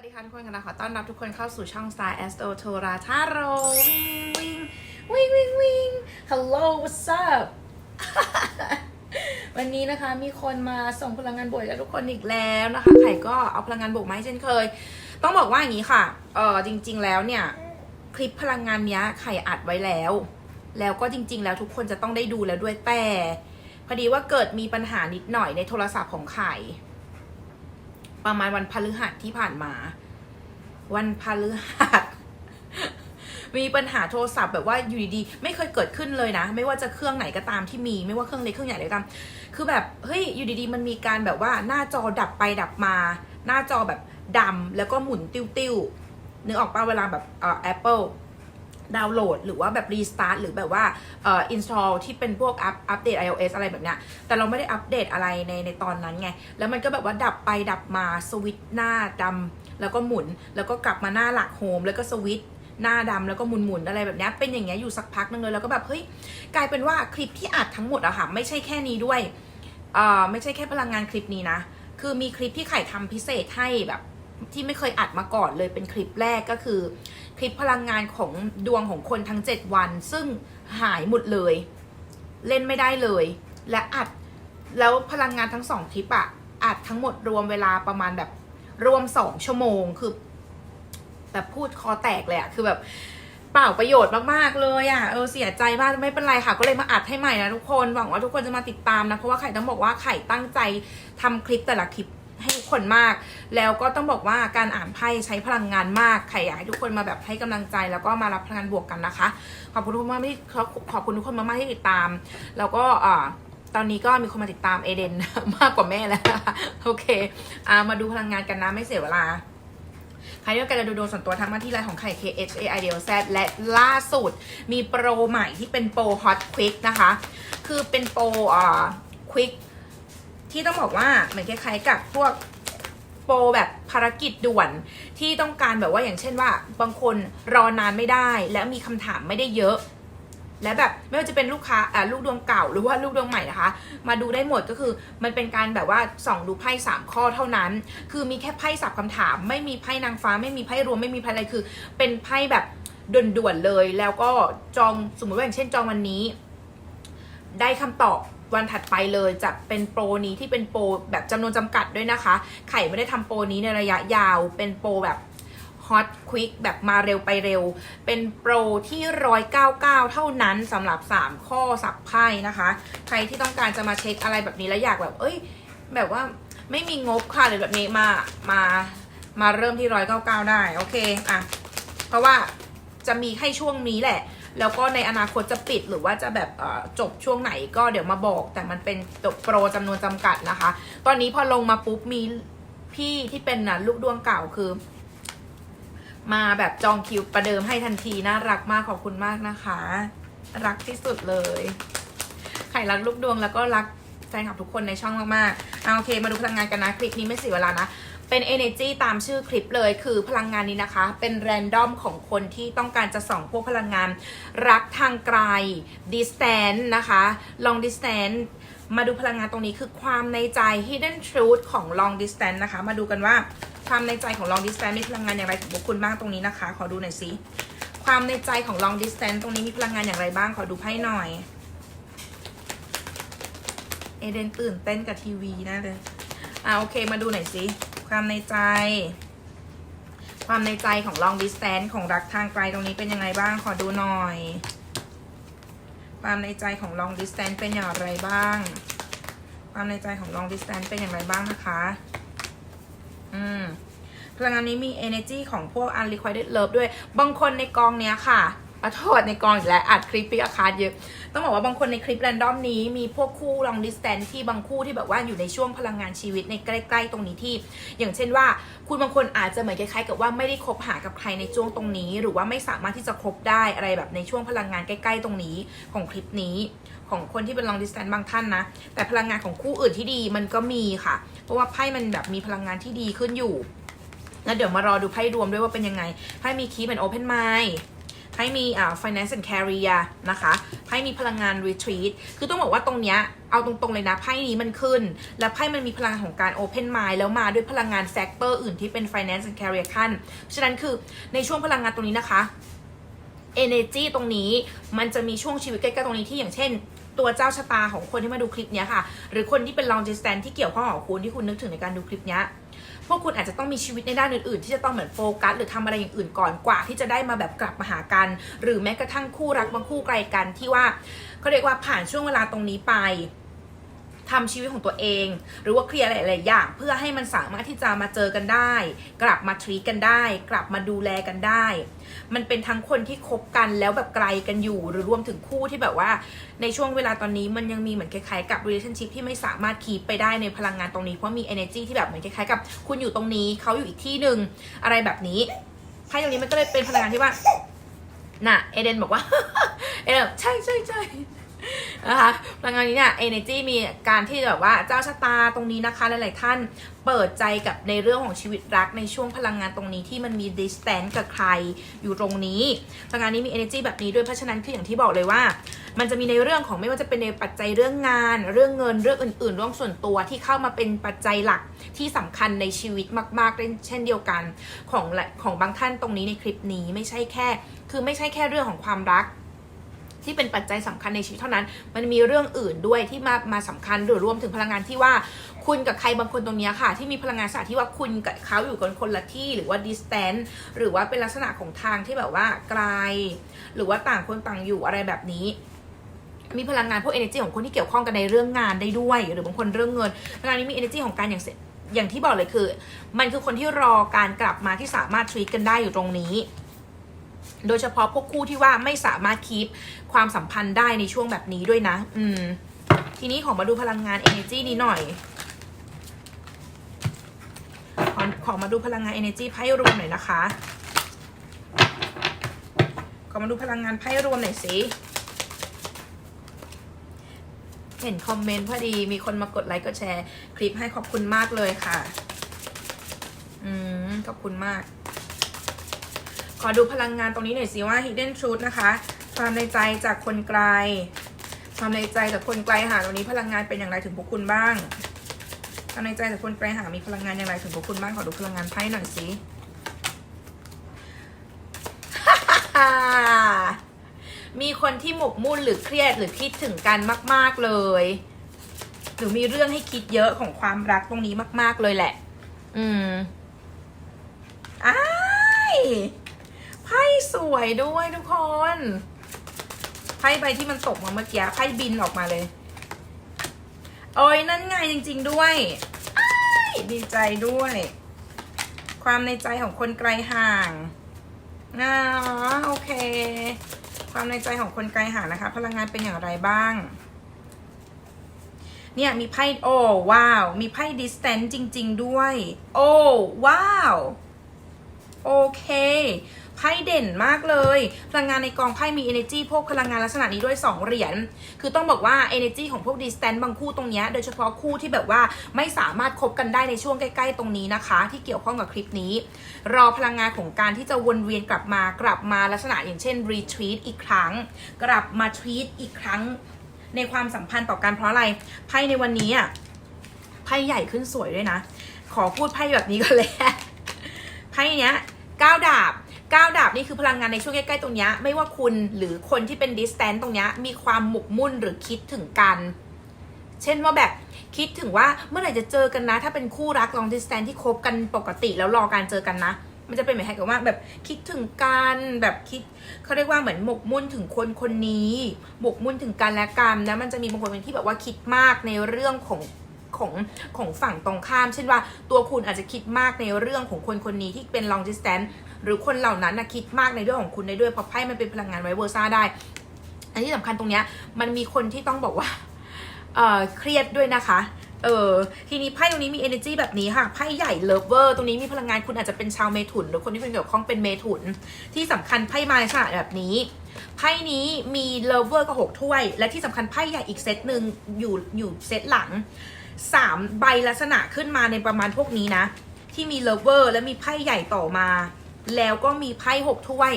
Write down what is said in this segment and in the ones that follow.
วัสดีค่ะทุกคนกันนะขอต้อนรับทุกคนเข้าสู่ช่อง Star Astro t o r a t a r o วิ่งวิ่งวิ่งวิ่งวิ่ง Hello what's up วันนี้นะคะมีคนมาส่งพลังงานบวกกับทุกคนอีกแล้วนะคะ ไข่ก็เอาพลังงานบวกมาให้เช่นเคย ต้องบอกว่าอย่างนี้ค่ะ เออจริง ๆ แล้วเนี่ย คลิปพลังงานเนี้ยไข่อัดไว้แล้ว แล้วก็จริง ๆ แล้วทุกคนจะต้องได้ดูแล้วด้วยแต่พอดีว่าเกิดมีปัญหานิดหน่อยในโทรศัพท์ของไข่ ประมาณวันพฤหัสที่ผ่านมา วันพฤหัสมีปัญหาโทรศัพท์แบบว่าอยู่ดีๆไม่เคยเกิดขึ้นเลยนะ ไม่ว่าจะเครื่องไหนก็ตามที่มี ไม่ว่าเครื่องเล็กเครื่องใหญ่เลยก็ตามคือแบบเฮ้ยอยู่ดีๆ มันมีการแบบว่าหน้าจอดับไปดับมา หน้าจอแบบดำแล้วก็หมุนติ้วๆนึกออกป่ะเวลาแบบเอ่อ Apple ดาวน์โหลด หรือว่าแบบรีสตาร์ทหรือแบบว่าเอ่อ install ที่เป็นพวกอัปอัปเดต iOS อะไรแบบเนี้ยแต่เราไม่ได้อัปเดตอะไรในในตอนนั้นไง แล้วมันก็แบบว่าดับไปดับมาสวิตหน้าดำแล้วก็หมุน แล้วก็กลับมาหน้าหลักโฮมแล้วก็สวิตหน้าดำแล้วก็หมุนหมุนๆอะไรแบบเนี้ยเป็นอย่างเงี้ยอยู่สักพักนึงเลยแล้วก็แบบเฮ้ยกลายเป็นว่าคลิปที่อัดทั้งหมดอะค่ะไม่ใช่แค่นี้ด้วยเอ่อไม่ใช่แค่พลังงานคลิปนี้นะ คือมีคลิปที่ไข่ทำพิเศษให้แบบที่ไม่เคยอัดมาก่อนเลยเป็นคลิปแรกก็คือ คลิปพลังงานของดวงของคนทั้ง 7 วัน ซึ่งหายหมดเลย เล่นไม่ได้เลย และอัดแล้วพลังงานทั้งสองคลิปอะอัดทั้งหมดรวมเวลาประมาณแบบรวมสองชั่วโมงคือแบบพูดคอแตกเลยอะคือแบบเปล่าประโยชน์มากๆเลยอะเออเสียใจมากไม่เป็นไรค่ะ ก็เลยมาอัดให้ใหม่นะทุกคนหวังว่าทุกคนจะมาติดตามนะเพราะว่าไข่ต้องบอกว่าไข่ตั้งใจทำคลิปแต่ละคลิป ให้ทุกคนมาก แล้วก็ต้องบอกว่าการอ่านไพ่ใช้พลังงานมากไข่อยากให้ทุกคนมาแบบให้กำลังใจ แล้วก็มารับพลังงานบวกกันนะคะ ขอบคุณทุกคนมากที่ขอบคุณทุกคนมากๆที่ติดตาม แล้วก็อ่าตอนนี้ก็มีคนมาติดตามเอเดนมากกว่าแม่แล้วโอเคอ่ามาดูพลังงานกันนะไม่เสียเวลา ใครที่ต้องการจะดูดวงส่วนตัวทักมาที่ไลน์ของไข่ K H A I D O Z และล่าสุด มีโปรใหม่ที่เป็นโปร Hot Quick นะคะ คือเป็นโปรอ่า Quick ที่ต้องบอกว่าเหมือนคล้ายๆกับพวกโปรแบบภารกิจด่วนที่ต้องการแบบว่าอย่างเช่นว่า บางคนรอนานไม่ได้ แล้วมีคำถามไม่ได้เยอะ และแบบไม่ว่าจะเป็นลูกค้าอ่าลูกดวงเก่าหรือว่าลูกดวงใหม่นะคะ มาดูได้หมดก็คือมันเป็นการแบบว่าส่องดูไพ่สามข้อเท่านั้น คือมีแค่ไพ่สับคำถาม ไม่มีไพ่นางฟ้า ไม่มีไพ่รวมไม่มีไพ่อะไรคือ เป็นไพ่แบบด่วนๆเลย แล้วก็จองสมมติว่าอย่างเช่นจองวันนี้ ได้คำตอบ วันถัดไปเลยจะเป็นโปรนี้ที่เป็นโปรแบบจำนวนจำกัดด้วยนะคะ ไข่ไม่ได้ทำโปรนี้ในระยะยาว เป็นโปรแบบฮอตควิกแบบมาเร็วไปเร็ว เป็นโปรที่ร้อยเก้าเก้าเท่านั้นสำหรับ 3 ข้อสับไพ่นะคะ ใครที่ต้องการจะมาเช็คอะไรแบบนี้แล้วอยากแบบ เอ้ย แบบว่าไม่มีงบค่ะหรือแบบนี้มา มา มาเริ่มที่ร้อยเก้าเก้าได้ โอเค อะ เพราะว่าจะมีให้ช่วงนี้แหละ แล้วก็ในอนาคตจะปิดหรือว่าจะแบบจบช่วงไหนก็เดี๋ยวมาบอก แต่มันเป็นโปรจำนวนจำกัดนะคะ ตอนนี้พอลงมาปุ๊บมีพี่ที่เป็นนะลูกดวงเก่าคือ มาแบบจองคิวประเดิมให้ทันทีน่ารักมากขอบคุณมากนะคะ รักที่สุดเลยใครรักลูกดวงแล้วก็รักแฟนคลับทุกคนในช่องมากๆเอาโอเค มาดูพลังงานกันนะ คลิปนี้ไม่เสียเวลานะ เป็น energy ตามชื่อคลิปเลยคือพลังงานนี้นะคะ เป็นแรนดอมของคนที่ต้องการจะส่องพวกพลังงาน รักทางไกล distance นะคะ long distance มาดูพลังงานตรงนี้คือความในใจ hidden truth ของ long distance นะคะ มาดูกันว่าความในใจของ long distance มีพลังงานอย่างไรของพวกคุณบ้างตรงนี้นะคะ ขอดูหน่อยสิความในใจของ long distance ตรงนี้มีพลังงานอย่างไรบ้างขอดูไพ่หน่อย เอเดนตื่นเต้นกับทีวีน่เลยอ่าโอเคมาดูหน่อยสิ ความในใจ ความในใจของ long distance ของรักทางไกลตรงนี้เป็นยังไงบ้างขอดูหน่อย ความในใจของ long distance เป็นอย่างไรบ้าง ความในใจของ long distance เป็นอย่างไรบ้างนะคะ อืมพลังงานนี้มี energy ของพวก unrequited love ด้วย บางคนในกองเนี้ยค่ะขอโทษในกองอีกแล้วอัดคลิปปีอาคาดเยอะ ต้องบอกว่าบางคนในคลิปแรนดอมนี้มีพวกคู่ long distance ที่บางคู่ที่แบบว่าอยู่ในช่วงพลังงานชีวิตในใกล้ๆตรงนี้ที่ อย่างเช่นว่า คุณบางคนอาจจะเหมือนคล้ายๆ กับว่าไม่ได้คบหากับใครในช่วงตรงนี้ หรือว่าไม่สามารถที่จะคบได้อะไรแบบในช่วงพลังงานใกล้ ๆ ตรงนี้ของคลิปนี้ของคนที่เป็น long distance บางท่านนะ แต่พลังงานของคู่อื่นที่ดีมันก็มีค่ะ เพราะว่าไพ่มันแบบมีพลังงานที่ดีขึ้นอยู่ แล้วเดี๋ยวมารอดูไพ่รวมด้วยว่าเป็นยังไง ไพ่มีคีย์เป็นโอเไพ่มีอ่า finance and career นะคะไพ่มีพลังงาน retreat คือต้องบอกว่าตรงเนี้ยเอาตรงๆเลยนะไพ่นี้มันขึ้น แล้วไพ่มันมีพลังของการ open mind แล้วมาด้วยพลังงาน factor อื่นที่เป็น finance and career ขั้นฉะนั้นคือในช่วงพลังงานตรงนี้นะคะ energy ตรงนี้มันจะมีช่วงชีวิตใกล้ๆตรงนี้ที่อย่างเช่น ตัวเจ้าชะตาของคนที่มาดูคลิปนี้ค่ะ หรือคนที่เป็น long distance ที่เกี่ยวข้องกับคุณที่คุณนึกถึงในการดูคลิปนี้ พวกคุณอาจจะต้องมีชีวิตในด้านอื่นๆ ที่จะต้องเหมือนโฟกัสหรือทำอะไรอย่างอื่นก่อนกว่า ที่จะได้มาแบบกลับมาหากัน หรือแม้กระทั่งคู่รักบางคู่ไกลกันที่ว่าเขาเรียกว่าผ่านช่วงเวลาตรงนี้ไป ทำชีวิตของตัวเอง หรือว่าเคลียร์หลายๆอย่าง เพื่อให้มันสามารถที่จะมาเจอกันได้ กลับมาทรีกันได้ กลับมาดูแลกันได้ มันเป็นทั้งคนที่คบกันแล้วแบบไกลกันอยู่ หรือรวมถึงคู่ที่แบบว่าในช่วงเวลาตอนนี้มันยังมีเหมือนคล้ายๆกับ relationship ที่ไม่สามารถคีปไปได้ในพลังงานตรงนี้เพราะมี energy ที่แบบเหมือนคล้ายๆกับ คุณอยู่ตรงนี้เขาอยู่อีกที่หนึ่งอะไรแบบนี้ไพ่ตรงนี้มันก็เลยเป็นพลังงานที่ว่าน่ะเอเดนบอกว่า เอเดนใช่ใช่ใช่ นะคะพลังงานนี้เนี่ย energy มีการที่แบบว่าเจ้าชะตาตรงนี้นะคะหลายๆท่านเปิดใจกับในเรื่องของชีวิตรักในช่วงพลังงานตรงนี้ที่มันมี distance กับใครอยู่ตรงนี้พลังงานนี้มี energy แบบนี้ด้วยเพราะฉะนั้นคืออย่างที่บอกเลยว่า มันจะมีในเรื่องของไม่ว่าจะเป็นในปัจจัยเรื่องงาน เรื่องเงินเรื่องอื่นๆเรื่องส่วนตัวที่เข้ามาเป็นปัจจัยหลักที่สำคัญในชีวิตมากๆเช่นเดียวกันของของบางท่านตรงนี้ในคลิปนี้ไม่ใช่แค่ คือไม่ใช่แค่เรื่องของความรัก ที่เป็นปัจจัยสำคัญในชีวิตเท่านั้น มันมีเรื่องอื่นด้วยที่มามาสำคัญหรือรวมถึงพลังงานที่ว่าคุณกับใครบางคนตรงนี้ค่ะ ที่มีพลังงานศาสตร์ที่ว่าคุณกับเขาอยู่กันคนละที่หรือว่า distance หรือว่าเป็นลักษณะของทางที่แบบว่าไกล หรือว่าต่างคนต่างอยู่อะไรแบบนี้มีพลังงานพวก energy ของคนที่เกี่ยวข้องกันในเรื่องงานได้ด้วย หรือบางคนเรื่องเงินพลังานนี้มี energy ของการอย่างอย่างที่บอกเลยคือ มันคือคนที่รอการกลับมาที่สามารถ treat กันได้อยู่ตรงนี้ โดยเฉพาะพวกคู่ที่ว่าไม่สามารถคีปความสัมพันธ์ได้ในช่วงแบบนี้ด้วยนะ อืม ทีนี้ขอมาดูพลังงาน energy นี้หน่อยขอขอมาดูพลังงาน energy ไพ่รวมหน่อยนะคะ ขอมาดูพลังงานไพ่รวมหน่อยสิ เห็นคอมเมนต์พอดีมีคนมากดไลค์กดแชร์ คลิปให้ขอบคุณมากเลยค่ะ อืม ขอบคุณมาก ขอดูพลังงานตรงนี้หน่อยสิว่า hidden truth นะคะ ความในใจจากคนไกล ความในใจจากคนไกลหาตรงนี้พลังงานเป็นอย่างไรถึงพวกคุณบ้างความในใจจากคนไกลหามีพลังงานอย่างไรถึงพวกคุณบ้างขอดูพลังงานไพ่หน่อยสิมีคนที่หมกมุ่นหรือเครียดหรือคิดถึงกันมาก ๆเลย หรือมีเรื่องให้คิดเยอะของความรักตรงนี้มาก ๆเลยแหละ อืมอ้าย ไพ่สวยด้วยทุกคนไพ่ใบที่มันตกมาเมื่อกี้ไพ่บินออกมาเลย โอ้ยนั่นไงจริง ๆด้วยอดีใจด้วย ความในใจของคนไกลห่างอ่าโอเค ความในใจของคนไกลห่างนะคะ พลังงานเป็นอย่างไรบ้าง เนี่ยมีไพ่โอ้ว้าว มีไพ่ distance จริง ๆ ด้วย โอ้ว้าว โอเค ไพ่เด่นมากเลย พลังงานในกองไพ่มี energy พวกพลังงานลักษณะนี้ด้วย 2 เหรียญ คือต้องบอกว่า energy ของพวก distance บางคู่ตรงนี้ โดยเฉพาะคู่ที่แบบว่าไม่สามารถคบกันได้ในช่วงใกล้ ๆ ตรงนี้นะคะ ที่เกี่ยวข้องกับคลิปนี้ รอพลังงานของการที่จะวนเวียนกลับมากลับมาลักษณะอย่างเช่น retreat อีกครั้ง กลับมา treat อีกครั้ง ในความสัมพันธ์ต่อกันเพราะอะไรไพ่ในวันนี้อะไพ่ใหญ่ขึ้นสวยด้วยนะ ขอพูดไพ่แบบนี้ก็เลยไพ่เนี้ยเก้าดาบ เก้าดาบนี่คือพลังงานในช่วงใกล้ๆตรงนี้ไม่ว่าคุณหรือคนที่เป็นดิสแตนต์ตรงนี้มีความหมกมุ่นหรือคิดถึงกัน เช่นว่าแบบคิดถึงว่าเมื่อไหร่จะเจอกันนะ ถ้าเป็นคู่รักลองดิสแตนที่คบกันปกติแล้วรอการเจอกันนะ มันจะเป็นเหมือนกับว่าแบบคิดถึงกันแบบคิดเขาเรียกว่าเหมือนหมกมุ่นถึงคนคนนี้หมกมุ่นถึงกันและกันนะมันจะมีบางคนเป็นที่แบบว่าคิดมากในเรื่องของของของฝั่งตรงข้าม เช่นว่าตัวคุณอาจจะคิดมากในเรื่องของคนคนนี้ที่เป็น long distance หรือคนเหล่านั้นนะคิดมากในเรื่องของคุณได้ด้วยเพราะไพ่มันเป็นพลังงานไวเวอร์ซ่าได้ อันที่สำคัญตรงเนี้ยมันมีคนที่ต้องบอกว่าเออเครียดด้วยนะคะเออทีนี้ไพ่ตรงนี้มี energy แบบนี้ค่ะไพ่ใหญ่เลิฟเวอร์ตรงนี้มีพลังงานคุณอาจจะเป็นชาวเมถุน หรือคนที่เป็นเกี่ยวข้องเป็นเมถุน ที่สำคัญไพ่มาในลักษณะแบบนี้ไพ่นี้มีเลิฟเวอร์ก็หกถ้วย และที่สำคัญไพ่ใหญ่อีกเซตหนึ่งอยู่อยู่เซตหลังสามใบลักษณะขึ้นมาในประมาณพวกนี้นะ ที่มีเลิฟเวอร์และมีไพ่ใหญ่ต่อมา แล้วก็มีไพ่หกถ้วย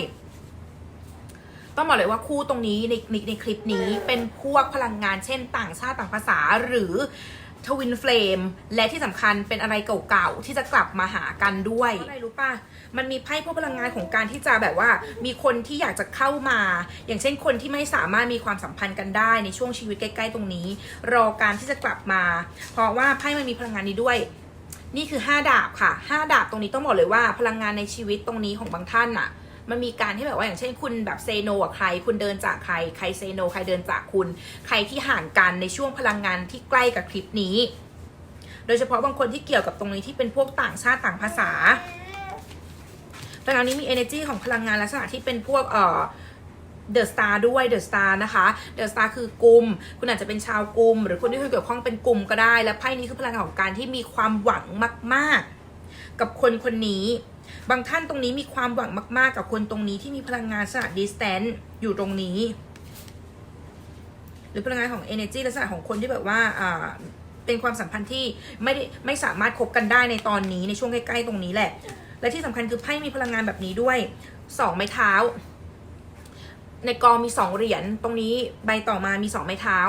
ต้องบอกเลยว่าคู่ตรงนี้ในในในคลิปนี้เป็นพวกพลังงานเช่น ต่างชาติต่างภาษาหรือทวินเฟลมและที่สำคัญเป็นอะไรเก่าๆ ที่จะกลับมาหากันด้วยอะไรรู้ป่ะ มันมีไพ่พวกพลังงานของการที่จะแบบว่า มีคนที่อยากจะเข้ามา อย่างเช่นคนที่ไม่สามารถมีความสัมพันธ์กันได้ในช่วงชีวิตใกล้ ๆ ตรงนี้ รอการที่จะกลับมา เพราะว่าไพ่มันมีพลังงานนี้ด้วย นี่คือ 5 ดาบค่ะ 5 ดาบตรงนี้ต้องบอกเลยว่า พลังงานในชีวิตตรงนี้ของบางท่านน่ะมันมีการที่แบบว่าอย่างเช่นคุณแบบเซโนกับใคร คุณเดินจากใคร ใครเซโนใครเดินจากคุณ ใครที่ห่างกันในช่วงพลังงานที่ใกล้กับคลิปนี้ โดยเฉพาะบางคนที่เกี่ยวกับตรงนี้ที่เป็นพวกต่างชาติต่างภาษาพลังงานนี้มี energy ของพลังงานลักษณะที่เป็นพวกเอ่อ เดอะสตาร์ด้วยเดอะสตาร์นะคะเดอะสตาร์คือกลุ่ม คุณอาจจะเป็นชาวกลุ่ม หรือคนที่คุณเกี่ยวข้องเป็นกลุ่มก็ได้ และไพ่นี้คือพลังงานของการที่มีความหวังมาก ๆ กับคนคนนี้ บางท่านตรงนี้มีความหวังมาก ๆ กับคนตรงนี้ที่มีพลังงานลักษณะ distance อยู่ตรงนี้ หรือพลังงานของ energy ลักษณะของคนที่แบบว่าเป็นความสัมพันธ์ที่ไม่ได้ไม่สามารถคบกันได้ในตอนนี้ในช่วงใกล้ ๆ ตรงนี้แหละ และที่สำคัญคือไพ่มีพลังงานแบบนี้ด้วยสองไม้เท้า ในกองมี 2 เหรียญตรงนี้ใบต่อมามี 2 ไม้เท้า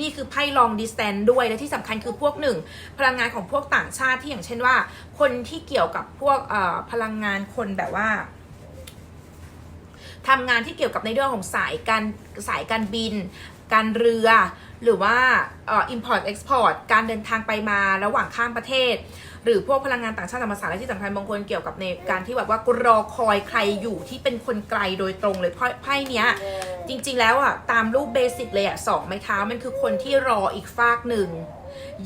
นี่คือไพ่ลองดิสแตนด้วยและที่สำคัญคือพวกหนึ่งพลังงานของพวกต่างชาติที่อย่างเช่นว่า คนที่เกี่ยวกับพวกพลังงานคนแบบว่าทำงานที่เกี่ยวกับในเรื่องของสายการสายการบิน การเรือ หรือว่าอ่อ import export การเดินทางไปมาระหว่างข้ามประเทศ หรือพวกพลังงานต่างชาติต่างภาษาและที่สำคัญบางคนเกี่ยวกับในการที่แบบว่ารอคอยใครอยู่ที่เป็นคนไกลโดยตรงเลยไพ่เนี้ยจริงๆแล้วอะตามรูปเบสิกเลยอะสองไม้เท้ามันคือคนที่รออีกฟากหนึ่ง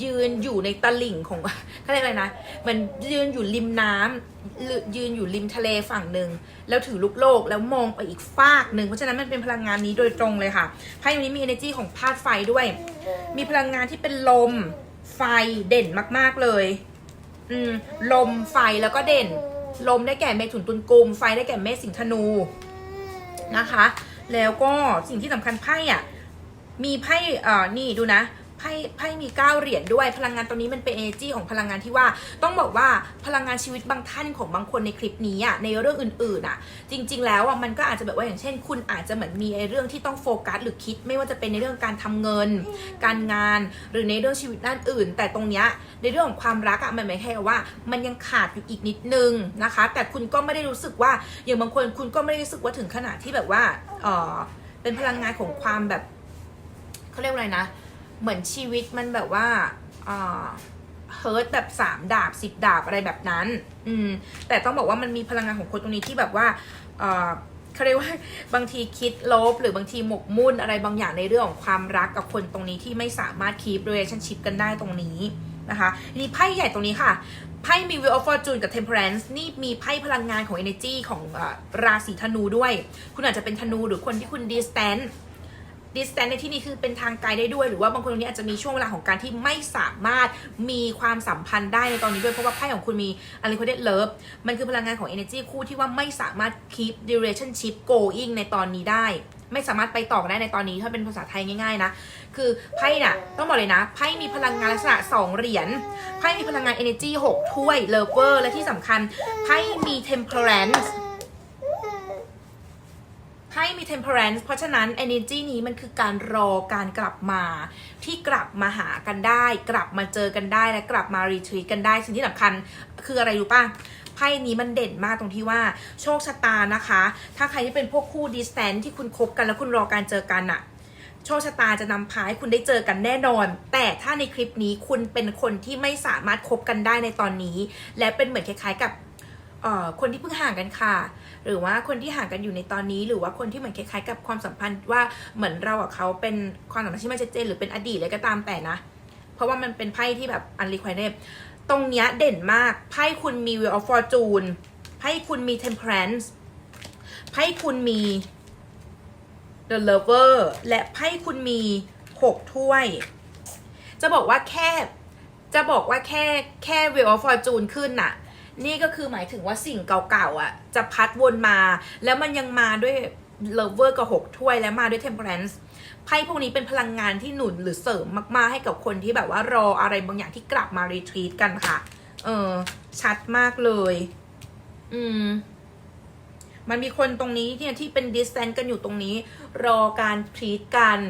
ยืนอยู่ในตลิ่งของเขาเรียกอะไรนะมันยืนอยู่ริมน้ำหรือยืนอยู่ริมทะเลฝั่งหนึ่งแล้วถือลูกโลกแล้วมองไปอีกฟากหนึ่งเพราะฉะนั้นมันเป็นพลังงานนี้โดยตรงเลยค่ะไพ่นี้มี energy ของธาตุไฟด้วย มีพลังงานที่เป็นลมไฟเด่นมากๆเลย อืมลมไฟแล้วก็เด่น ลมได้แก่เมถุนตุลกุม ไฟได้แก่เมษสิงธนูนะคะ แล้วก็สิ่งที่สำคัญไพ่อะมีไพ่เอ่อนี่ดูนะ ไพ่ไพ่มีเก้าเหรียญด้วย พลังงานตัวนี้มันเป็น energy ของพลังงานที่ว่า ต้องบอกว่าพลังงานชีวิตบางท่านของบางคนในคลิปนี้อะในเรื่องอื่นๆอะ จริง ๆ แล้วอะมันก็อาจจะแบบว่าอย่างเช่น คุณอาจจะเหมือนมีไอ้เรื่องที่ต้องโฟกัสหรือคิด ไม่ว่าจะเป็นในเรื่องการทำเงิน การงานหรือในเรื่องชีวิตด้านอื่น แต่ตรงเนี้ยในเรื่องของความรักอะมันหมายแค่ว่า มันยังขาดอยู่อีกนิดนึงนะคะ แต่คุณก็ไม่ได้รู้สึกว่าอย่างบางคนคุณก็ไม่ได้รู้สึกว่าถึงขนาดที่แบบว่าเออเป็นพลังงานของความแบบเขาเรียกว่าอะไรนะ เหมือนชีวิตมันแบบว่าเฮิร์ตแบบสามดาบสิบดาบอะไรแบบนั้น อืม แต่ต้องบอกว่ามันมีพลังงานของคนตรงนี้ที่แบบว่าเออเขาเรียกว่าบางทีคิดลบ หรือบางทีหมกมุ่นอะไรบางอย่างในเรื่องของความรักกับคนตรงนี้ที่ไม่สามารถคีป relationship กันได้ตรงนี้นะคะนี่ไพ่ใหญ่ตรงนี้ค่ะไพ่มี Wheel of Fortune กับ Temperance นี่มีไพ่พลังงานของ energy ของออราศีธนูด้วย คุณอาจจะเป็นธนูหรือคนที่คุณ distance distance ในที่นี้คือเป็นทางไกลได้ด้วย หรือว่าบางคนตรงนี้อาจจะมีช่วงเวลาของการที่ไม่สามารถมีความสัมพันธ์ได้ในตอนนี้ด้วย เพราะว่าไพ่ของคุณมี unrequited love มันคือพลังงานของ energy คู่ที่ว่าไม่สามารถ keep relationship going ในตอนนี้ได้ ไม่สามารถไปต่อได้ในตอนนี้ถ้าเป็นภาษาไทยง่ายๆนะคือไพ่น่ะต้องบอกเลยนะไพ่มีพลังงานลักษณะ 2 เหรียญไพ่มีพลังงาน energy 6ถ้วย lover และที่สำคัญไพ่มี temperance ไพ่มี temperance เพราะฉะนั้น energy นี้มันคือการรอการกลับมา ที่กลับมาหากันได้ กลับมาเจอกันได้และกลับมา retreat กันได้ สิ่งที่สำคัญคืออะไรรู้ป่ะไพ่นี้มันเด่นมากตรงที่ว่าโชคชะตานะคะ ถ้าใครที่เป็นพวกคู่ distance ที่คุณคบกันแล้วคุณรอการเจอกันอะโชคชะตาจะนำพาให้คุณได้เจอกันแน่นอน แต่ถ้าในคลิปนี้คุณเป็นคนที่ไม่สามารถคบกันได้ในตอนนี้ และเป็นเหมือนคล้ายๆกับ คนที่เพิ่งห่างกันค่ะ หรือว่าคนที่ห่างกันอยู่ในตอนนี้ หรือว่าคนที่เหมือนคล้ายๆ กับความสัมพันธ์ว่าเหมือนเรากับเขาเป็นความสัมพันธ์ที่ไม่ชัดเจนหรือเป็นอดีตอะไรก็ตามแต่นะ เพราะว่ามันเป็นไพ่ที่แบบ unrequited ตรงเนี้ยเด่นมากไพ่คุณมี Wheel of Fortune ไพ่คุณมี Temperance ไพ่คุณมี The Lover และไพ่คุณมี6ถ้วย จะบอกว่าแค่ จะบอกว่าแค่แค่ Wheel of Fortune ขึ้นน่ะ นี่ก็คือหมายถึงว่าสิ่งเก่าๆอะ จะพัดวนมา แล้วมันยังมาด้วย Lover กับ6ถ้วยและมาด้วย Temperance ไพ่พวกนี้เป็นพลังงานที่หนุนหรือเสริมมากๆให้กับคนที่แบบว่ารออะไรบางอย่างที่กลับมา retreat กันค่ะ เออ ชัดมากเลย อืม มันมีคนตรงนี้เนี่ยที่เป็น distance กันอยู่ตรงนี้ รอการทรีตกัน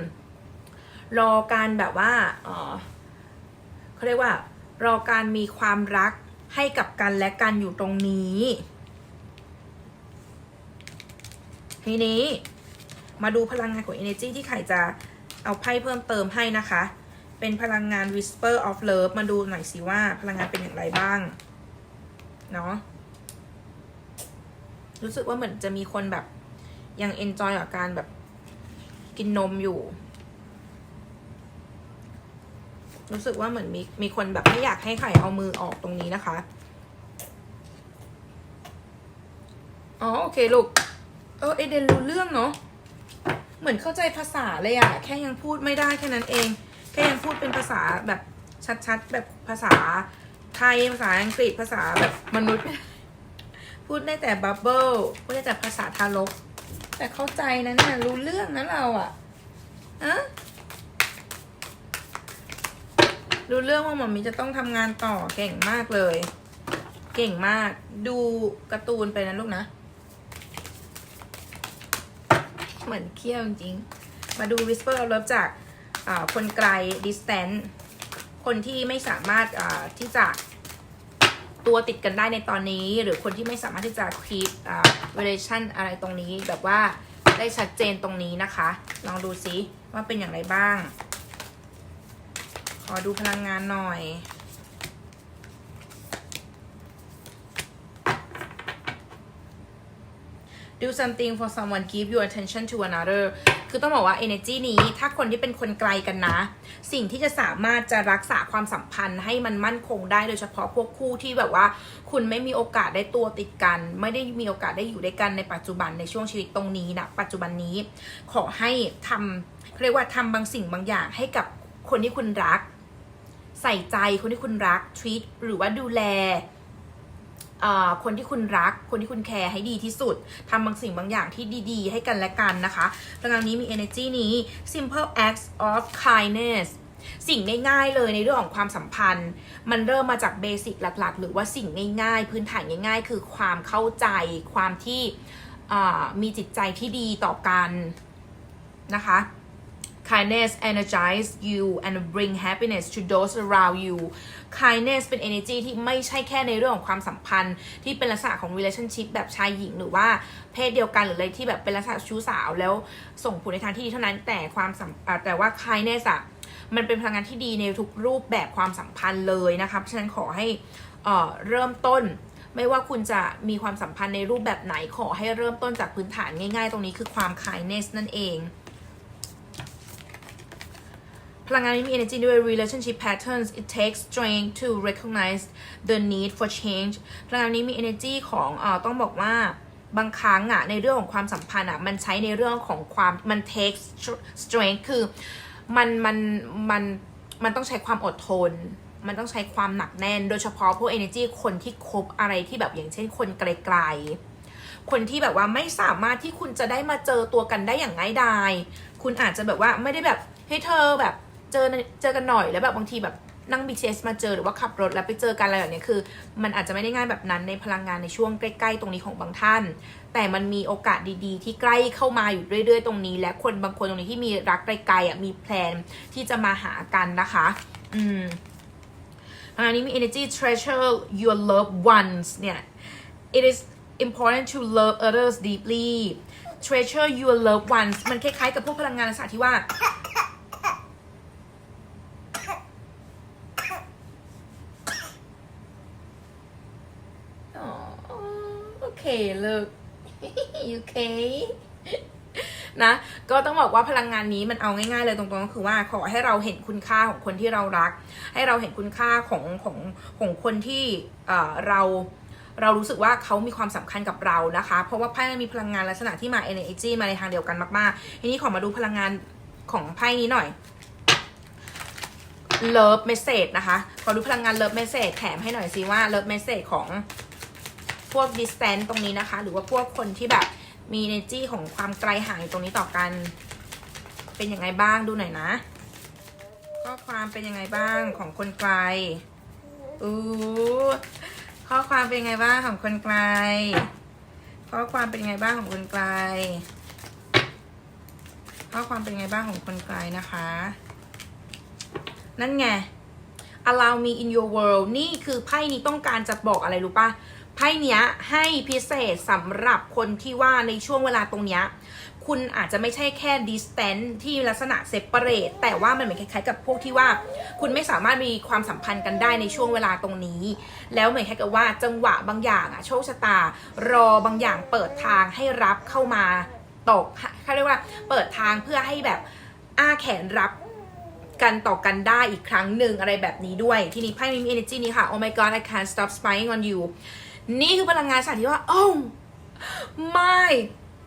รอการแบบว่า เออเขาเรียกว่า รอการมีความรัก ให้กับกันและกันอยู่ตรงนี้ ทีนี้มาดูพลังงานของ energy ที่ไข่จะเอาไพ่เพิ่มเติมให้นะคะ เป็นพลังงาน whisper of love มาดูหน่อยสิว่าพลังงานเป็นอย่างไรบ้าง เนาะรู้สึกว่าเหมือนจะมีคนแบบยัง enjoy กับการแบบกินนมอยู่ รู้สึกว่าเหมือนมีมีคนแบบไม่อยากให้ไข่เอามือออกตรงนี้นะคะ อ๋อโอเคลูก เออเอเดนรู้เรื่องเนาะ เหมือนเข้าใจภาษาเลยอะแค่ยังพูดไม่ได้แค่นั้นเอง แค่ยังพูดเป็นภาษาแบบชัดๆ แบบภาษาไทย ภาษาอังกฤษ ภาษาแบบมนุษย์ พูดได้แต่บับเบิลพูดได้แต่ภาษาทารก แต่เข้าใจนะเนี่ยรู้เรื่องนะเราอะอะ รู้เรื่องว่าหมอมีจะต้องทำงานต่อเก่งมากเลย เก่งมาก ดูการ์ตูนไปนะลูกนะ เหมือนเคี้ยวจริงๆมาดู Whisper of Love จากาคนไกล Distance คนที่ไม่สามารถาที่จะตัวติดกันได้ในตอนนี้ หรือคนที่ไม่สามารถที่จะ keep relation อะไรตรงนี้แบบว่าได้ชัดเจนตรงนี้นะคะ ลองดูซิว่าเป็นอย่างไรบ้าง ขอดูพลังงานหน่อย do something for someone give your attention to another คือต้องบอกว่า energy นี้ถ้าคนที่เป็นคนไกลกันนะ สิ่งที่จะสามารถจะรักษาความสัมพันธ์ให้มันมั่นคงได้โดยเฉพาะพวกคู่ที่แบบว่า คุณไม่มีโอกาสได้ตัวติดกัน ไม่ได้มีโอกาสได้อยู่ด้วยกันในปัจจุบันในช่วงชีวิตตรงนี้นะปัจจุบันนี้ ขอให้ทำเขาเรียกว่าทำบางสิ่งบางอย่างให้กับคนที่คุณรัก ใส่ใจคนที่คุณรัก treat หรือว่าดูแลคนที่คุณรัก คนที่คุณแคร์ให้ดีที่สุดทำบางสิ่งบางอย่างที่ดีๆ ให้กันและกันนะคะพลังนนี้มี energy นี้ simple acts of kindness สิ่งง่ายๆเลยในเรื่องของความสัมพันธ์ มันเริ่มมาจากเบสิกหลักๆ หรือว่าสิ่งง่ายๆ พื้นฐานง่ายๆ คือความเข้าใจ ความที่มีจิตใจที่ดีต่อกันนะคะ kindness energize you and bring happiness to those around you kindness เป็น energy ที่ไม่ใช่แค่ในเรื่องของความสัมพันธ์ ที่เป็นลักษณะของ relationship แบบชายหญิงหรือว่าเพศเดียวกันหรืออะไรที่แบบเป็นลักษณะชู้สาวแล้วส่งผลในทางที่ดีเท่านั้นแต่ความสัมแต่ว่า kindness อะมันเป็นพลังงานที่ดีในทุกรูปแบบความสัมพันธ์เลยนะคะเพราะฉะนั้นขอให้เอ่อเริ่มต้นไม่ว่าคุณจะมีความสัมพันธ์ในรูปแบบไหนขอให้เริ่มต้นจากพื้นฐานง่ายๆ ตรงนี้คือความ kindness นั่นเอง พลังงานนี้มี energy ด้วย relationship patterns it takes strength to recognize the need for change พลังงานนี้มี energy ของเออต้องบอกว่าบางครั้งอะในเรื่องของความสัมพันธ์อะมันใช้ในเรื่องของความมัน takes strength คือมันมันมันมันต้องใช้ความอดทน มันต้องใช้ความหนักแน่น โดยเฉพาะพวก energy คนที่คบอะไรที่แบบอย่างเช่นคนไกลๆ คนที่แบบว่าไม่สามารถที่คุณจะได้มาเจอตัวกันได้อย่างง่ายดาย คุณอาจจะแบบว่าไม่ได้แบบให้เธอแบบ เจอเจอกันหน่อยแล้วแบบบางทีแบบนั่ง BTS มาเจอหรือว่าขับรถแล้วไปเจอกันอะไรแบบนี้คือ มันอาจจะไม่ได้ง่ายแบบนั้นในพลังงานในช่วงใกล้ ๆ ตรงนี้ของบางท่าน แต่มันมีโอกาสดีๆ ที่ใกล้เข้ามาอยู่เรื่อย ๆ ตรงนี้ และคนบางคนตรงนี้ที่มีรักไกลๆอะมีแพลนที่จะมาหากันนะคะ อืมอันนี้มี energy treasure your loved ones เนี่ย it is important to love others deeply treasure your loved ones มันคล้ายๆกับพวกพลังงานลักษณะที่ว่า โอเคเลิกโอเคนะก็ต้องบอกว่าพลังงานนี้มันเอาง่ายๆเลยตรงๆก็คือว่าขอให้เราเห็นคุณค่าของคนที่เรารัก ให้เราเห็นคุณค่าของของของคนที่เอ่อเราเรารู้สึกว่าเขามีความสำคัญกับเรานะคะ เพราะว่าไพ่มันมีพลังงานลักษณะที่มา energy มาในทางเดียวกันมากๆ ทีนี้ขอมาดูพลังงานของไพ่นี้หน่อย love message นะคะ ขอดูพลังงาน love message แถมให้หน่อยสิว่า love message ของ พวก distance ตรงนี้นะคะ หรือว่าพวกคนที่แบบมี energy ของความไกลห่างอยู่ตรงนี้ต่อกัน เป็นยังไงบ้างดูหน่อยนะ ข้อความเป็นยังไงบ้างของคนไกลอู้ข้อความเป็นยังไงบ้างของคนไกล ข้อความเป็นยังไงบ้างของคนไกล ข้อความเป็นยังไงบ้างของคนไกลนะคะ นั่นไง allow me in your world นี่คือไพ่นี้ต้องการจะบอกอะไรรู้ปะ ไพ่เนี้ยให้พิเศษสำหรับคนที่ว่าในช่วงเวลาตรงเนี้ยคุณอาจจะไม่ใช่แค่ distance ที่ลักษณะ separate แต่ว่ามันเหมือนคล้ายๆ กับพวกที่ว่า คุณไม่สามารถมีความสัมพันธ์กันได้ในช่วงเวลาตรงนี้ แล้วเหมือนคล้ายกับว่าจังหวะบางอย่างอะโชคชะตา รอบางอย่างเปิดทางให้รับเข้ามาตกเขาเรียกว่าเปิดทางเพื่อให้แบบอ้าแขนรับกันต่อกันได้อีกครั้งหนึ่งอะไรแบบนี้ด้วย ทีนี้ไพ่มี energy นี้ค่ะ oh my god I can't stop spying on you นี่คือพลังงานสถานที่ว่า oh my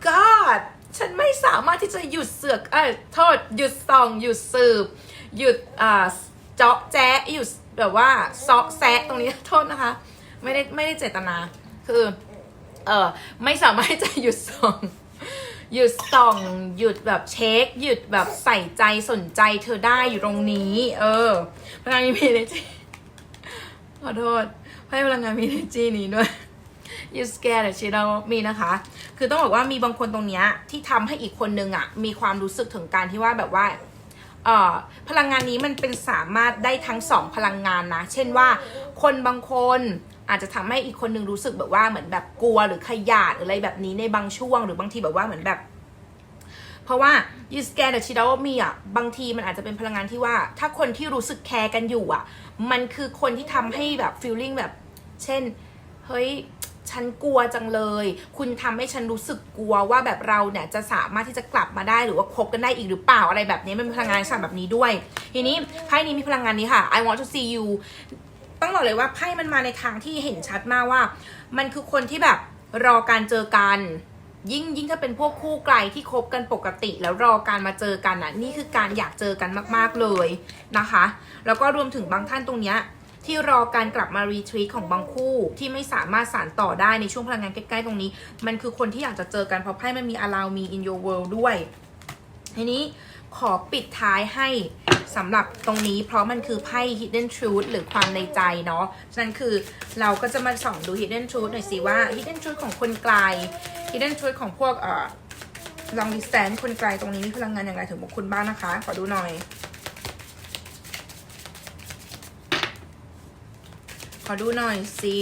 god ฉันไม่สามารถที่จะหยุดเสือกเอ้ยโทษหยุดส่อง หยุดสืบ หยุดอ่าเจาะแจ๊ะหยุดแบบว่าซอกแซะตรงนี้โทษนะคะ ไม่ได้ไม่ได้เจตนา คือเออไม่สามารถที่จะหยุดส่องหยุดส่องหยุดแบบเช็ค หยุดแบบใส่ใจสนใจเธอได้อยู่ตรงนี้ เออพลังงานมี energy ขอโทษ ให้พลังงานมี energy นี้ด้วย you scared that she don't มีนะคะ คือต้องบอกว่ามีบางคนตรงเนี้ยที่ทำให้อีกคนนึงอะ มีความรู้สึกถึงการที่ว่าแบบว่าเอ่อพลังงานนี้มันเป็นสามารถได้ทั้งสองพลังงานนะ เช่นว่าคนบางคนอาจจะทำให้อีกคนนึงรู้สึกแบบว่าเหมือนแบบกลัวหรือขยาดหรืออะไรแบบนี้ในบางช่วง หรือบางทีแบบว่าเหมือนแบบ ราะว่า you scared that she don't me อะบางทีมันอาจจะเป็นพลังงานที่ว่า ถ้าคนที่รู้สึกแคร์กันอยู่อะ มันคือคนที่ทำให้แบบ feeling แบบ เช่น เฮ้ยฉันกลัวจังเลย คุณทำให้ฉันรู้สึกกลัวว่าแบบเราเนี่ยจะสามารถที่จะกลับมาได้หรือว่าคบกันได้อีกหรือเปล่าอะไรแบบนี้มันมีพลังงานสั่นแบบนี้ด้วย ทีนี้ไพ่นี้มีพลังงานนี้ค่ะ I want to see you ต้องบอกเลยว่าไพ่มันมาในทางที่เห็นชัดมากว่า มันคือคนที่แบบรอการเจอกัน ยิ่งยิ่งถ้าเป็นพวกคู่ไกลที่คบกันปกติแล้วรอการมาเจอกันอะนี่คือการอยากเจอกันมากๆเลยนะคะ แล้วก็รวมถึงบางท่านตรงเนี้ยที่รอการกลับมารีทรีตของบางคู่ที่ไม่สามารถสานต่อได้ในช่วงพลังงานใกล้ๆตรงนี้ มันคือคนที่อยากจะเจอกันเพราะไพ่มันมี allow me in your world ด้วยทีนี้ ขอปิดท้ายให้สำหรับตรงนี้เพราะมันคือไพ่ hidden truth หรือความในใจเนาะฉะนั้นคือเราก็จะมาส่องดู hidden truth หน่อยสิว่า hidden truth ของคนไกล hidden truth ของพวกเอ่อ long distance คนไกลตรงนี้มีพลังงานอย่างไรถึงบุคคลบ้างนะคะ ขอดูหน่อย ขอดูหน่อยสิ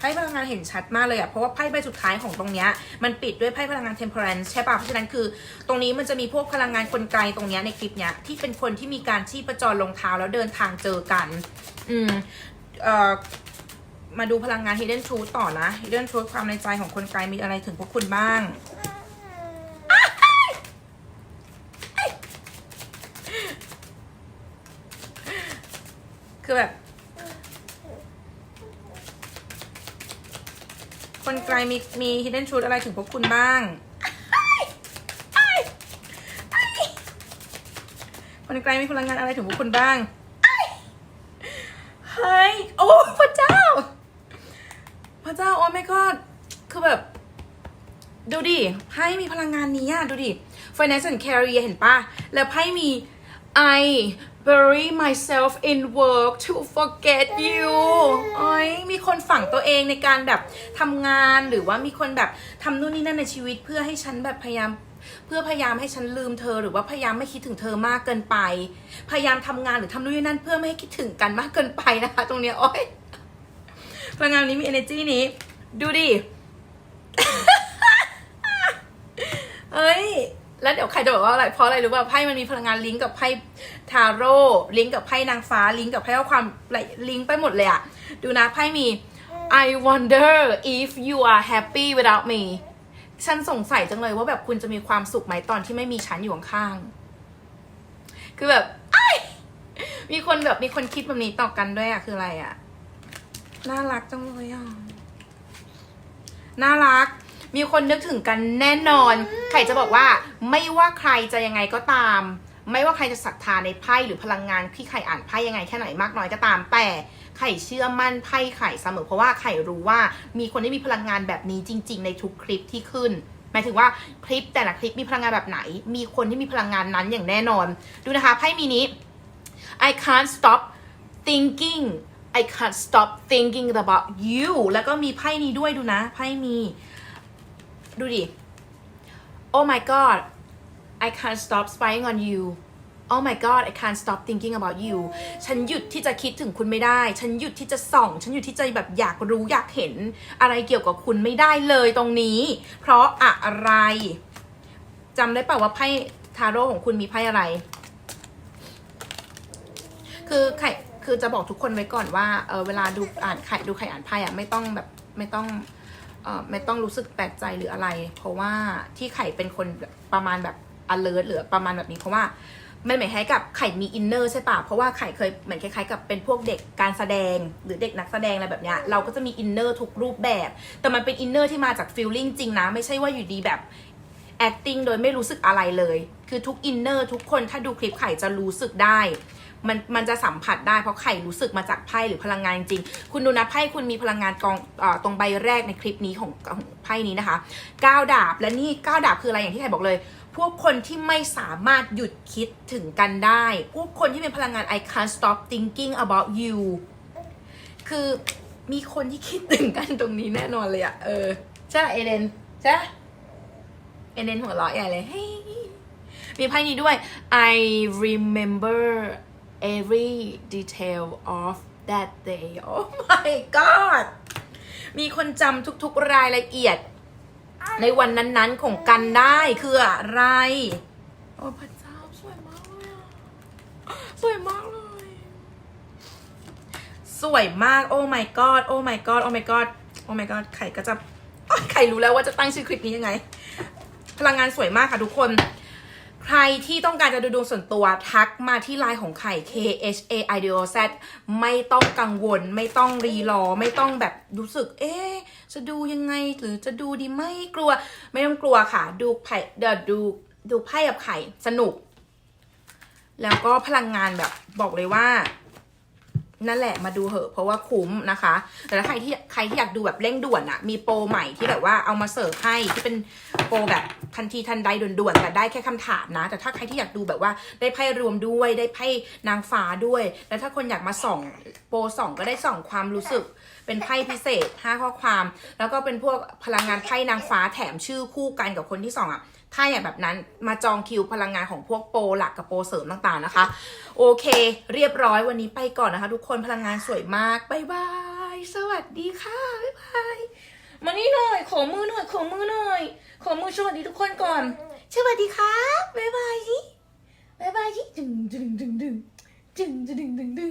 ไพ่พลังงานเห็นชัดมากเลยอะเพราะว่าไพ่ใบสุดท้ายของตรงเนี้ยมันปิดด้วยไพ่พลังงาน temperance ใช่ปะเพราะฉะนั้นคือ ตรงนี้มันจะมีพวกพลังงานคนไกลตรงเนี้ยในคลิปเนี้ยที่เป็นคนที่มีการชีพจรลงเท้าแล้วเดินทางเจอกัน อืมเอ่อมาดูพลังงาน hidden truth ต่อนะ hidden truth ความในใจของคนไกลมีอะไรถึงพวกคุณบ้างคือแบบ คนไกลมีมี hidden truth อะไรถึงพวกคุณบ้างคนไกลมีพลังงานอะไรถึงพวกคุณบ้าง เฮ้ย โอ้พระเจ้า พระเจ้าโอ้ไม่ก็คือแบบ ดูดิไพ่มีพลังงานนี้อะดูดิ finance and career เห็นปะแล้วไพ่มี I bury myself in work to forget you โอ้ยมีคนฝังตัวเองในการแบบทำงานหรือว่ามีคนแบบทำนู่นนี่นั่นในชีวิตเพื่อให้ฉันแบบพยายามเพื่อพยายามให้ฉันลืมเธอหรือว่าพยายามไม่คิดถึงเธอมากเกินไป พยายามทำงานหรือทำนู่นนี่นั่นเพื่อไม่ให้คิดถึงกันมากเกินไปนะคะ ตรงเนี้ยโอ้ยพลังงานนี้มี energy นี้ ดูดิ เอ้ย แล้วเดี๋ยวใครจะบอกว่าอะไรเพราะอะไรรู้ป่ะไพ่มันมีพลังงานลิงก์กับไพ่ทาโร่ลิงก์กับไพ่นางฟ้าลิงก์กับไพ่ข้อความลิงก์ไปหมดเลยอะดูนะไพ่มี I wonder if you are happy without me ฉันสงสัยจังเลยว่าแบบคุณจะมีความสุขไหมตอนที่ไม่มีฉันอยู่ข้างๆคือแบบมีคนแบบมีคนคิดแบบนี้ต่อกันด้วยอะคืออะไรอะน่ารักจังเลยอะน่ารัก มีคนนึกถึงกันแน่นอน ไข่จะบอกว่าไม่ว่าใครจะยังไงก็ตาม ไม่ว่าใครจะศรัทธาในไพ่หรือพลังงานที่ไข่อ่านไพ่ยังไงแค่ไหนมากน้อยก็ตาม แต่ไข่เชื่อมั่นไพ่ไข่เสมอเพราะว่าไข่รู้ว่ามีคนที่มีพลังงานแบบนี้จริง ๆ ในทุกคลิปที่ขึ้นหมายถึงว่าคลิปแต่ละคลิปมีพลังงานแบบไหน มีคนที่มีพลังงานนั้นอย่างแน่นอน ดูนะคะไพ่มีนี้ I can't stop thinking I can't stop thinking about you แล้วก็มีไพ่นี้ด้วยดูนะ ไพ่มี ดูดิ Oh my god I can't stop spying on you Oh my god I can't stop thinking about you ฉันหยุดที่จะคิดถึงคุณไม่ได้ ฉันหยุดที่จะส่อง ฉันหยุดที่จะแบบอยากรู้อยากเห็นอะไรเกี่ยวกับคุณไม่ได้เลยตรงนี้ เพราะอะไรจำได้เปล่าว่าไพ่ทาโร่ของคุณมีไพ่อะไร คือไข่คือจะบอกทุกคนไว้ก่อนว่า เออเวลาดูอ่านไข่ดูไข่อ่านไพ่อะไม่ต้องแบบไม่ต้อง ไม่ต้องรู้สึกแปลกใจหรืออะไร เพราะว่าที่ไข่เป็นคนประมาณแบบ alert หรือประมาณแบบนี้เพราะว่ามันเหมือนคล้ายกับไข่มีอินเนอร์ใช่ปะเพราะว่าไข่เคยเหมือนคล้ายๆกับเป็นพวกเด็กการแสดงหรือเด็กนักแสดงอะไรแบบเนี้ยเราก็จะมีอินเนอร์ทุกรูปแบบ แต่มันเป็นอินเนอร์ที่มาจากฟีลลิ่งจริงนะ ไม่ใช่ว่าอยู่ดีแบบ acting โดยไม่รู้สึกอะไรเลย คือทุกอินเนอร์ทุกคนถ้าดูคลิปไข่จะรู้สึกได้ มันมันจะสัมผัสได้เพราะไข่รู้สึกมาจากไพ่หรือพลังงานจริง คุณดูนะไพ่คุณมีพลังงานกองอตรงใบแรกในคลิปนี้ของของไพ่นี้นะคะก้าวดาบและนี่ก้าวดาบคืออะไรอย่างที่ไข่บอกเลย พวกคนที่ไม่สามารถหยุดคิดถึงกันได้ พวกคนที่เป็นพลังงาน I can't stop thinking about you คือมีคนที่คิดถึงกันตรงนี้แน่นอนเลยอะเออใช่เอเลนใช่เอเลนหัวเราะใหญ่เลยเฮ้ยมีไพ่นี้ด้วย I remember every detail of that day oh my god มีคนจำทุกๆรายละเอียด ในวันนั้นๆของกันได้คืออะไร โอ้พระเจ้าสวยมากเลยอะสวยมากเลย สวยมาก โอ้ my god โอ้ my god โอ้ my god โอ้ my god ไข่ก็จะไข่รู้แล้วว่าจะตั้งชื่อคลิปนี้ยังไง พลังงานสวยมากค่ะทุกคน ใครที่ต้องการจะดูดวงส่วนตัวทักมาที่ไลน์ของไข่ K H A I D O Z ไม่ต้องกังวล ไม่ต้องรีรอ ไม่ต้องแบบรู้สึก เอ๊จะดูยังไงหรือจะดูดีไม่กลัว ไม่ต้องกลัวค่ะ ดูไพ่เดี๋ยวดูดูไพ่กับไข่สนุก แล้วก็พลังงานแบบบอกเลยว่า นั่นแหละมาดูเหอะเพราะว่าคุ้มนะคะ แต่ถ้าใครที่ใครที่อยากดูแบบเร่งด่วนอะมีโปรใหม่ที่แบบว่าเอามาเสิร์ฟให้ที่เป็นโปรแบบทันทีทันใดด่วนๆแต่ได้แค่คำถามนะ แต่ถ้าใครที่อยากดูแบบว่าได้ไพ่รวมด้วยได้ไพ่นางฟ้าด้วย แล้วถ้าคนอยากมาส่องโปรส่องก็ได้ส่องความรู้สึก เป็นไพ่พิเศษ 5 ข้อความ แล้วก็เป็นพวกพลังงานไพ่นางฟ้าแถมชื่อคู่กันกับคนที่ส่องอะ ถ้าอย่างแบบนั้นมาจองคิวพลังงานของพวกโปรหลักกับโปรเสริมต่างๆนะคะ โอเค เรียบร้อยวันนี้ไปก่อนนะคะ ทุกคนพลังงานสวยมากบายบายสวัสดีค่ะบายบายมานี่หน่อยขอมือหน่อยขอมือหน่อยขอมือสวัสดีทุกคนก่อนสวัสดีครับบายบายสิบายบายสิดึงดึงดึงดึงดึงดึงดึงดึงดึง